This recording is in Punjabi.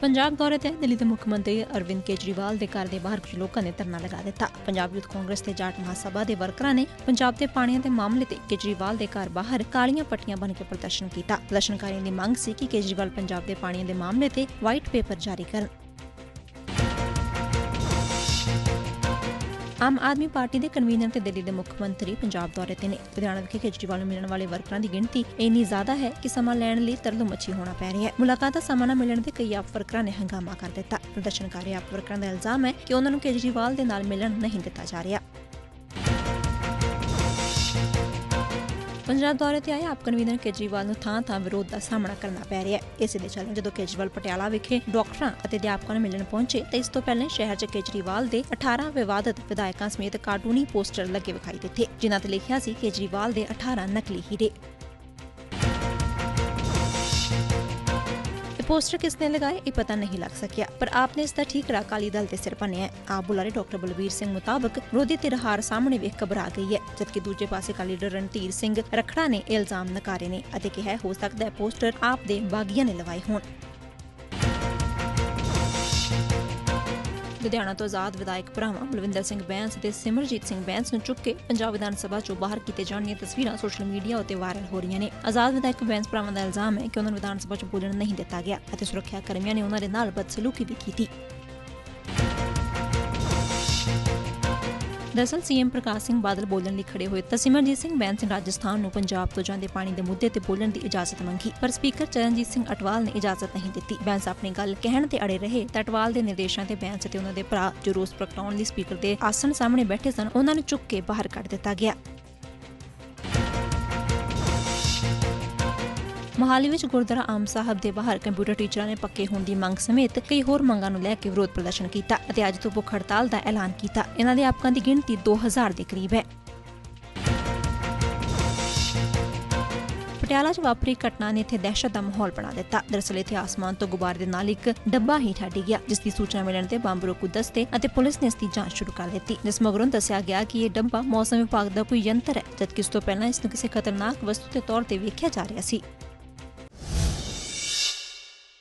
ਪੰਜਾਬ ਦੌਰੇ ਤੇ ਦਿੱਲੀ ਦੇ ਮੁੱਖ ਮੰਤਰੀ ਅਰਵਿੰਦ ਕੇਜਰੀਵਾਲ ਦੇ ਘਰ ਦੇ ਬਾਹਰ ਕੁਝ ਲੋਕਾਂ ਨੇ ਧਰਨਾ ਲਗਾ ਦਿੱਤਾ। ਪੰਜਾਬ ਯੂਥ ਕਾਂਗਰਸ ਤੇ ਜਾਟ ਮਹਾਸਭਾ ਦੇ ਵਰਕਰਾਂ ਨੇ ਪੰਜਾਬ ਦੇ ਪਾਣੀਆਂ ਦੇ ਮਾਮਲੇ ਤੇ ਕੇਜਰੀਵਾਲ ਦੇ ਘਰ ਬਾਹਰ ਕਾਲੀਆਂ ਪੱਟੀਆਂ ਬਣ ਕੇ ਪ੍ਰਦਰਸ਼ਨ ਕੀਤਾ। ਪ੍ਰਦਰਸ਼ਨਕਾਰੀਆਂ ਦੀ ਮੰਗ ਸੀ ਕਿ ਕੇਜਰੀਵਾਲ ਪੰਜਾਬ ਦੇ ਪਾਣੀਆਂ ਦੇ ਮਾਮਲੇ ਤੇ ਵਾਈਟ ਪੇਪਰ ਜਾਰੀ ਕਰਨ। ਆਮ ਆਦਮੀ ਪਾਰਟੀ ਦੇ ਕਨਵੀਨਰ ਤੇ ਦਿੱਲੀ ਦੇ ਮੁੱਖ ਮੰਤਰੀ ਪੰਜਾਬ ਦੌਰੇ ਤੇ ਨੇ। ਲੁਧਿਆਣਾ ਵਿਖੇ ਕੇਜਰੀਵਾਲ ਨੂੰ ਮਿਲਣ ਵਾਲੇ ਵਰਕਰਾਂ ਦੀ ਗਿਣਤੀ ਇੰਨੀ ਜ਼ਿਆਦਾ ਹੈ ਕਿ ਸਮਾਂ ਲੈਣ ਲਈ ਤਰਲੋ ਮੱਛੀ ਹੋਣਾ ਪੈ ਰਿਹਾ ਹੈ। ਮੁਲਾਕਾਤ ਦਾ ਸਮਾਂ ਨਾ ਮਿਲਣ ਤੇ ਕਈ ਆਪ ਵਰਕਰਾਂ ਨੇ ਹੰਗਾਮਾ ਕਰ ਦਿੱਤਾ। ਪ੍ਰਦਰਸ਼ਨਕਾਰੀ ਆਪ ਵਰਕਰਾਂ ਦਾ ਇਲਜ਼ਾਮ ਹੈ ਕਿ ਉਹਨਾਂ ਨੂੰ ਕੇਜਰੀਵਾਲ ਦੇ ਨਾਲ ਮਿਲਣ ਨਹੀਂ ਦਿੱਤਾ ਜਾ ਰਿਹਾ। ਪੰਜਾਬ ਦੌਰੇ ਤੇ ਆਏ ਆਪ ਕਨਵੀਨਰ ਕੇਜਰੀਵਾਲ ਨੂੰ ਥਾਂ ਥਾਂ ਵਿਰੋਧ ਦਾ ਸਾਹਮਣਾ ਕਰਨਾ ਪੈ ਰਿਹਾ ਹੈ। ਇਸੇ ਦੇ ਚੱਲਦੇ ਜਦੋਂ ਕੇਜਰੀਵਾਲ ਪਟਿਆਲਾ ਵਿਖੇ ਡਾਕਟਰਾਂ ਅਤੇ ਅਧਿਆਪਕਾਂ ਨੂੰ ਮਿਲਣ ਪਹੁੰਚੇ ਤੇ ਇਸ ਤੋਂ ਪਹਿਲਾਂ ਸ਼ਹਿਰ 'ਚ ਕੇਜਰੀਵਾਲ ਦੇ 18 ਵਿਵਾਦਤ ਵਿਧਾਇਕਾਂ ਸਮੇਤ ਕਾਰਟੂਨੀ ਪੋਸਟਰ ਲੱਗੇ ਵਿਖਾਈ ਦਿੱਤੇ, ਜਿਨ੍ਹਾਂ ਤੇ ਲਿਖਿਆ ਸੀ ਕੇਜਰੀਵਾਲ ਦੇ 18 ਨਕਲੀ ਹੀਰੇ। ਪੋਸਟਰ ਕਿਸ ਨੇ ਲਗਾਏ ਇਹ ਪਤਾ ਨਹੀਂ ਲੱਗ ਸਕਿਆ, ਪਰ ਆਪ ਨੇ ਇਸ ਦਾ ਠੀਕਰਾ ਅਕਾਲੀ ਦਲ ਦੇ ਸਿਰ ਭੰਨਿਆ ਆਪ ਬੁਲਾਰੇ ਡਾਕਟਰ ਬਲਬੀਰ ਸਿੰਘ ਮੁਤਾਬਕ ਵਿਰੋਧੀ ਧਿਰ ਹਾਰ ਸਾਹਮਣੇ ਵੇਖ ਘਬਰਾ ਗਈ ਹੈ, ਜਦਕਿ ਦੂਜੇ ਪਾਸੇ ਅਕਾਲੀ ਲੀਡਰ ਰਣਧੀਰ ਸਿੰਘ ਰਖੜਾ ਨੇ ਇਲਜ਼ਾਮ ਨਕਾਰੇ ਨੇ ਅਤੇ ਕਿਹਾ ਹੋ ਸਕਦਾ ਹੈ ਪੋਸਟਰ ਆਪ ਦੇ ਬਾਗੀਆਂ ਨੇ ਲਵਾਏ ਹੋਣ। ਲੁਧਿਆਣਾ ਤੋਂ ਆਜ਼ਾਦ ਵਿਧਾਇਕ ਭਰਾਵਾਂ ਬਲਵਿੰਦਰ ਸਿੰਘ ਬੈਂਸ ਤੇ ਸਿਮਰਜੀਤ ਸਿੰਘ ਬੈਂਸ ਨੂੰ ਚੁੱਕ ਕੇ ਪੰਜਾਬ ਵਿਧਾਨ ਸਭਾ ਚੋਂ ਬਾਹਰ ਕੀਤੇ ਜਾਣ ਦੀਆਂ ਤਸਵੀਰਾਂ ਸੋਸ਼ਲ ਮੀਡੀਆ ਉੱਤੇ ਵਾਇਰਲ ਹੋ ਰਹੀਆਂ ਨੇ। ਆਜ਼ਾਦ ਵਿਧਾਇਕ ਬੈਂਸ ਭਰਾਵਾਂ ਦਾ ਇਲਜ਼ਾਮ ਹੈ ਕਿ ਉਹਨਾਂ ਨੂੰ ਵਿਧਾਨ ਸਭਾ 'ਚ ਬੋਲਣ ਨਹੀਂ ਦਿੱਤਾ ਗਿਆ ਅਤੇ ਸੁਰੱਖਿਆ ਕਰਮੀਆਂ ਨੇ ਉਹਨਾਂ ਦੇ ਨਾਲ ਬਦਸਲੂਕੀ ਵੀ ਕੀਤੀ। ਦਰਅਸਲ ਸੀਐਮ ਪ੍ਰਕਾਸ਼ ਸਿੰਘ ਬਾਦਲ ਬੋਲਣ ਲਈ ਖੜੇ ਹੋਏ ਤਾਂ ਸਿਮਰਜੀਤ ਸਿੰਘ ਬੈਂਸ ਨੇ ਰਾਜਸਥਾਨ ਨੂੰ ਪੰਜਾਬ ਤੋਂ ਜਾਂਦੇ ਪਾਣੀ ਦੇ ਮੁੱਦੇ ਤੇ ਬੋਲਣ ਦੀ ਇਜਾਜ਼ਤ ਮੰਗੀ, ਪਰ ਸਪੀਕਰ ਚਰਨਜੀਤ ਸਿੰਘ ਅਟਵਾਲ ਨੇ ਇਜਾਜ਼ਤ ਨਹੀਂ ਦਿੱਤੀ। ਬੈਂਸ ਆਪਣੀ ਗੱਲ ਕਹਿਣ ਤੇ ਅੜੇ ਰਹੇ ਤਾਂ ਅਟਵਾਲ ਦੇ ਨਿਰਦੇਸ਼ਾਂ ਤੇ ਬੈਂਸ ਤੇ ਉਹਨਾਂ ਦੇ ਭਰਾ ਜੋ ਰੋਸ ਪ੍ਰਗਟਾਉਣ ਲਈ ਸਪੀਕਰ ਦੇ ਆਸਣ ਸਾਹਮਣੇ ਬੈਠੇ ਸਨ। ਉਹਨਾਂ ਨੂੰ ਚੁੱਕ ਕੇ ਬਾਹਰ ਕੱਢ ਦਿੱਤਾ ਗਿਆ। ਮੋਹਾਲੀ ਵਿੱਚ ਗੁਰਦੁਆਰਾ ਆਮ ਸਾਹਿਬ ਦੇ ਬਾਹਰ ਕੰਪਿਊਟਰ ਟੀਚਰਾਂ ਨੇ ਪੱਕੇ ਹੋਣ ਦੀ ਮੰਗ ਸਮੇਤ ਕਈ ਹੋਰ ਮੰਗਾਂ ਨੂੰ ਲੈ ਕੇ ਵਿਰੋਧ ਪ੍ਰਦਰਸ਼ਨ ਕੀਤਾ ਅਤੇ ਅੱਜ ਤੋਂ ਭੁੱਖ ਹੜਤਾਲ ਦਾ ਐਲਾਨ ਕੀਤਾ। ਇਹਨਾਂ ਦੇ ਆਪਕਾਂ ਦੀ ਗਿਣਤੀ 2000 ਦੇ ਕਰੀਬ ਹੈ। ਪਟਿਆਲਾ 'ਚ ਵਾਪਰੀ ਘਟਨਾ ਨੇ ਇੱਥੇ ਦਹਿਸ਼ਤ ਦਾ ਮਾਹੌਲ ਬਣਾ ਦਿੱਤਾ। ਦਰਅਸਲ ਇੱਥੇ ਆਸਮਾਨ ਤੋਂ ਗੁਬਾਰ ਦੇ ਨਾਲ ਇੱਕ ਡੱਬਾ ਹੀ ਠੱਡੀ ਗਿਆ, ਜਿਸ ਦੀ ਸੂਚਨਾ ਮਿਲਣ ਤੇ ਬੰਬ ਰੋਕੂ ਦਸਤੇ ਅਤੇ ਪੁਲਿਸ ਨੇ ਇਸ ਦੀ ਜਾਂਚ ਸ਼ੁਰੂ ਕਰ ਦਿੱਤੀ। ਜਿਸ ਮਗਰੋਂ ਦੱਸਿਆ ਗਿਆ ਕਿ ਇਹ ਡੱਬਾ ਮੌਸਮ ਵਿਭਾਗ ਦਾ ਕੋਈ ਯੰਤਰ ਹੈ, ਜਦਕਿ ਇਸ ਤੋਂ ਪਹਿਲਾਂ ਇਸ ਨੂੰ ਕਿਸੇ ਖਤਰਨਾਕ ਵਸਤੂ ਦੇ ਤੌਰ ਤੇ ਵੇਖਿਆ ਜਾ ਰਿਹਾ ਸੀ।